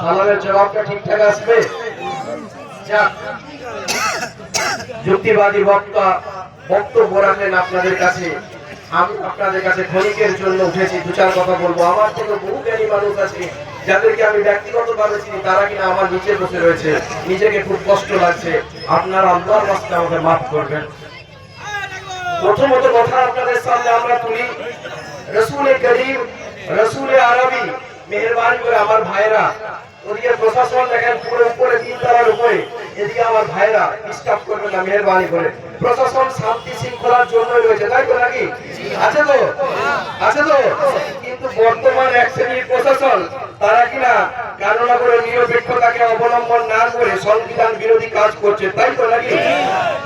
সালামের জবাবটা ঠিকঠাক আসবে? যুক্তিবাদী বক্তা, বক্তব্য রাখলেন আপনাদের কাছে। আমি আপনাদের কাছে ক্ষণিকের জন্য উঠেছি, দু চার কথা বলব। আমার থেকে বহু জ্ঞানী মানুষ আছে, যাদেরকে আমি ব্যক্তিগতভাবে চিনি, তারা কিনা আমার নিচে বসে রয়েছে। নিজেকে খুব কষ্ট লাগছে। আপনারা আল্লাহর রাস্তায় আমাকে মাফ করবেন। প্রথমত কথা আপনাদের সামনে আমরা তুলি। রসুলে করিম, রসুলে আরবি মেহরবানি করে আমার ভাইরা ওদিকে প্রশাসন দেখেন পুরো উপরে তিন তলার উপরে, এদিকে আমার ভাইরা ডিস্টার্ব করবে না মেহরবানি করে। প্রশাসন শান্তি শৃঙ্খলার জন্যই রয়েছে, তাই তো নাকি? আছে তো? আছে তো? কিন্তু বর্তমান এক শ্রেণির প্রশাসন, তারা কিনা কারণা করে নিরপেক্ষতাকে অবলম্বন না করে সংবিধান বিরোধী কাজ করছে, তাই তো নাকি?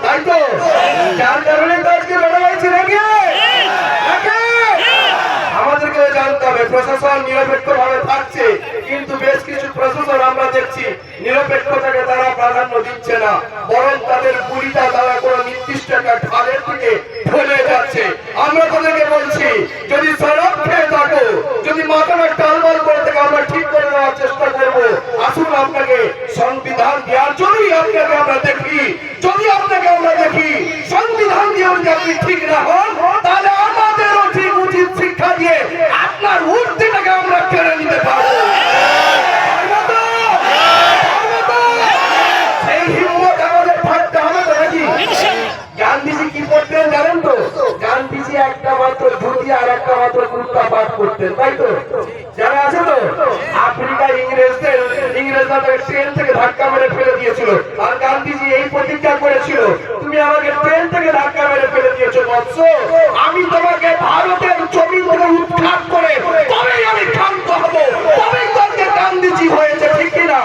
তাই তো? যার কারণে তো আজকে লড়াই হয়েছে নাকি? আমাদেরকে জানতে হবে, প্রশাসন নিরপেক্ষ আমরা দেখছি নিরপেক্ষতাকে তারা প্রাধান্য দিচ্ছে না, বরং তাদের গুলিটা তারা কোনো নির্দিষ্ট একটা ঢালের দিকে ঢলে যাচ্ছে। আমরা তাদেরকে বলছি, যদি আর গান্ধীজি এই প্রতিজ্ঞা করেছিল, তুমি আমাকে ট্রেন মেরে ফেলে দিয়েছ আমি তোমাকে ভারতের জমি থেকে উৎখাত করে তবেই আমি ক্ষান্ত হব। তবেই তোমাকে গান্ধীজি হয়েছে ঠিক কিনা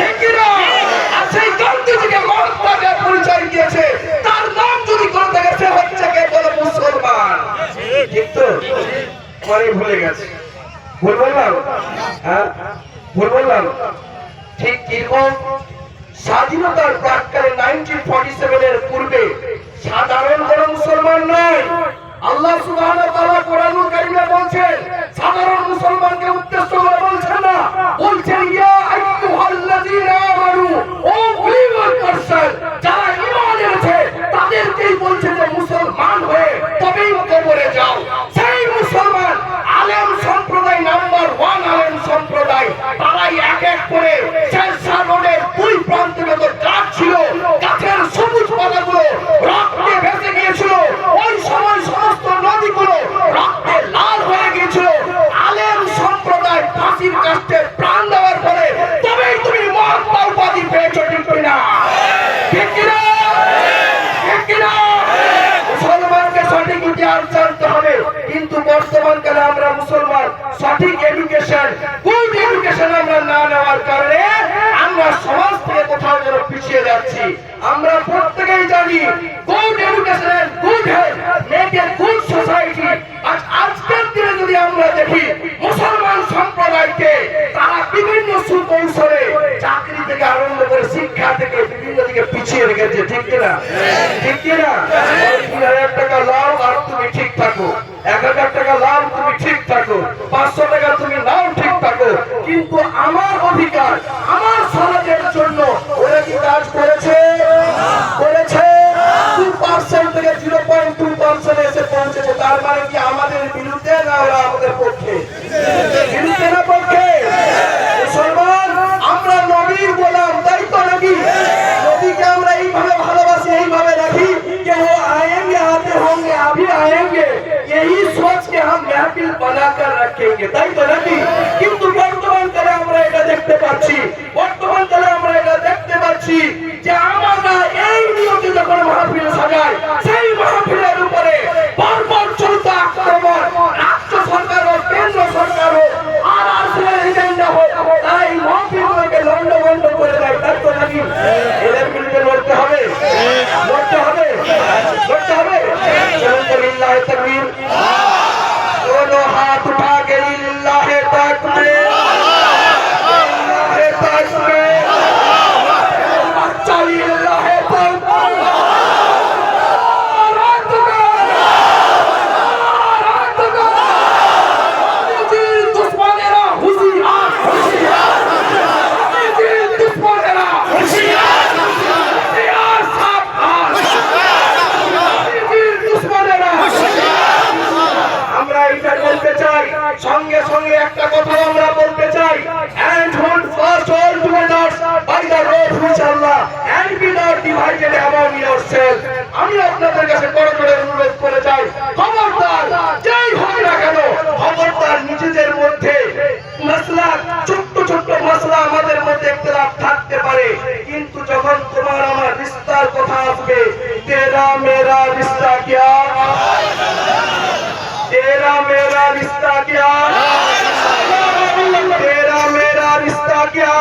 ঠিক কিনা আর সেই গান্ধীজিকে মহাত্মাকে পরিচয় দিয়েছে তার নাম যদি কোন থেকে সে হচ্ছে কে বলে মুসলমান ঠিক তো পরে ভুলে গেছে। ভুল বললাম? হ্যাঁ? ভুল বললাম? ঠিক কীরকম? স্বাধীনতার প্রাককালে নাইনটিন ফর্টি সেভেনের পূর্বে সাধারণ কোন মুসলমান নয়। আল্লাহ সুবাহ কোরআনুল কারীমে বলছেন, সাধারণ মুসলমানকে এডুকেশন আমরা না নেওয়ার কারণে আমরা সমাজ থেকে কোথাও যেন পিছিয়ে যাচ্ছি। আমরা প্রত্যেকেই জানি good education good health make a good society আজ আজকের দিনে যদি আমরা দেখি মুসলমান সম্প্রদায়কে তারা বিভিন্ন সুকৌশলে চাকরি থেকে আরম্ভ করে শিক্ষা থেকে বিভিন্ন দিকে পিছিয়ে রেখেছে ঠিক কিনা? ঠিক কিনা? তিন হাজার টাকা লাভ আর তুমি ঠিক থাকো। এক হাজার یہی سوچ کے ہم محفل بنا کر رکھیں گے۔ تائی تو نبی کیوں تو برطمان کلے ہم رہے گا دیکھتے پاچھی برطمان کلے ہم رہے گا دیکھتے پاچھی جہاں آمانا یہی نیوں کی جگہ محفل سجائے صحیح محفل can be not divided amount your self আমি আপনাদের কাছে বড় করে অনুরোধ করে চাই, খবরদার যেই হোক না কেন? খবরদার নিজেদের মধ্যে মাসলা ছোট্ট ছোট্ট মাসলা আমাদের মধ্যে ইখতিলাফ থাকতে পারে। কিন্তু যখন তোমার আমার রিস্তার কথা আসবে, তেরা মেরা রিস্তা কিয়া? তেরা মেরা রিস্তা কিয়া? তেরা মেরা রিস্তা কিয়া?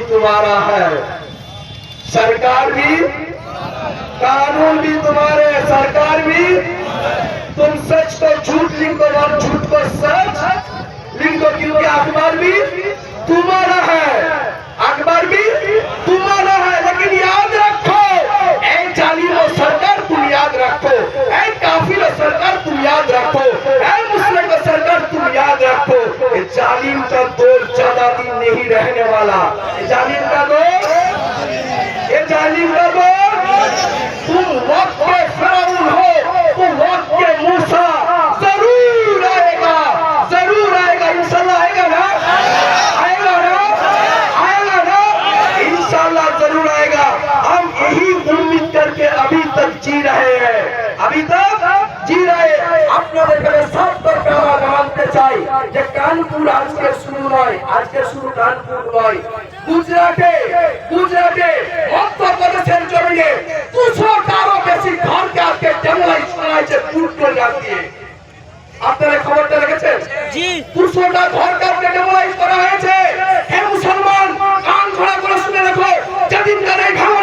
بھی تمہارا ہے۔ سرکار بھی، قانون بھی تمہارے سرکار بھی، تم سچ کو جھوٹ لکھو اور جھوٹ کو سچ لکھو کیونکہ اکبر بھی تمہارا ہے۔ اکبر بھی تمہارا ہے۔ لیکن یاد رکھو، اے ظالم و سرکار، تم یاد رکھو۔ اے کافر و سرکار، تم یاد رکھو۔ اے مسلم و سرکار، تم یاد رکھو کہ جالیم کا دور زیادہ دن نہیں رہنے والا۔ زندہ باد تم وقت کے فراؤن ہو تم ضرور آئے گا ضرور آئے گا انشاءاللہ آئے گا نا آئے گا نا آئے گا نا انشاءاللہ کے মধ্যপ্রদেশের দুশো দুশোটারও বেশি ঘরকে আজকে ডেমোলাইজ করা হয়েছে বুলডোজার দিয়ে। আপনারা খবরটা রেখেছেন জি। দুশোটা ঘর কাউকে ডেমোলাইজ করা হয়েছে। হে মুসলমান কান খোলা করে শুনে রাখো। যেদিনকার এই ভাঙনের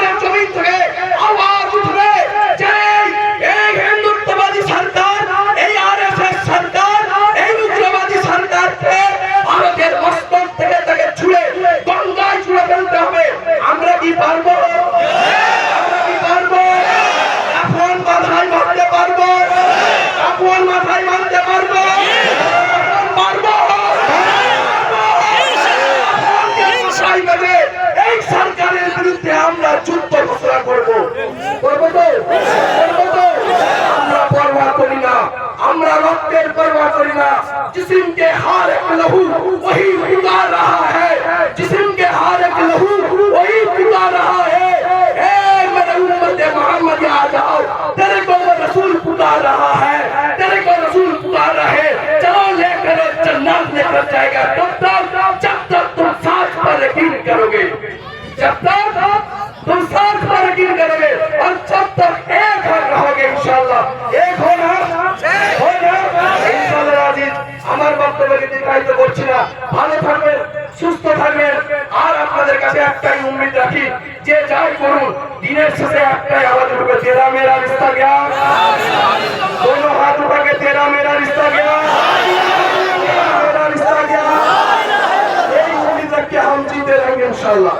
پر پرواہ جسم کے حالق لہو وہی پکا رہا ہے۔ جسم کے حالق لہو وہی پتا رہا ہے۔ اے میرے امت محمد، آ جاؤ۔ تیرے کو رسول پکا رہا ہے۔ تیرے کو رسول پکا ہے چلو لے کر جنات لے کر جائے۔ কাছে একটাই উম্মিদ রাখি, যে যাই করুন দিনের শেষে একটাই আওয়াজ উঠবে, তেরা মেরা রিস্তা গিয়া। দোনো হাত উঠাকে, তেরা মেরা রিস্তা গিয়া। মেরা রিস্তা গিয়া। এই উম্মিদ রাখকে হাম জিতে রাখবে ইনশাআল্লাহ।